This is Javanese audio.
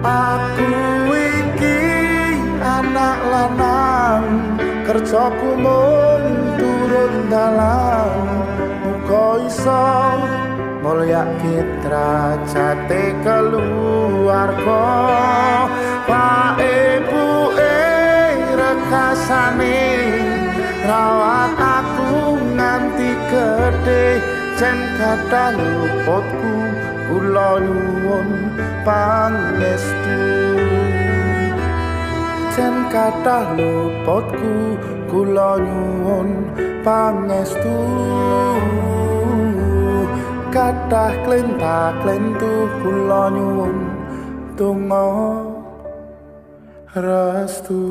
Aku iki anak lanang kerjaku mung turun dalan muga iso mulyake derajate keluarga. Pak Ibu rekasane rawat aku nganti gede jen kata luputku kula nyuwun pangestu jen kata luputku kula nyuwun pangestu kathah klentak klentu kula nyuwun donga restu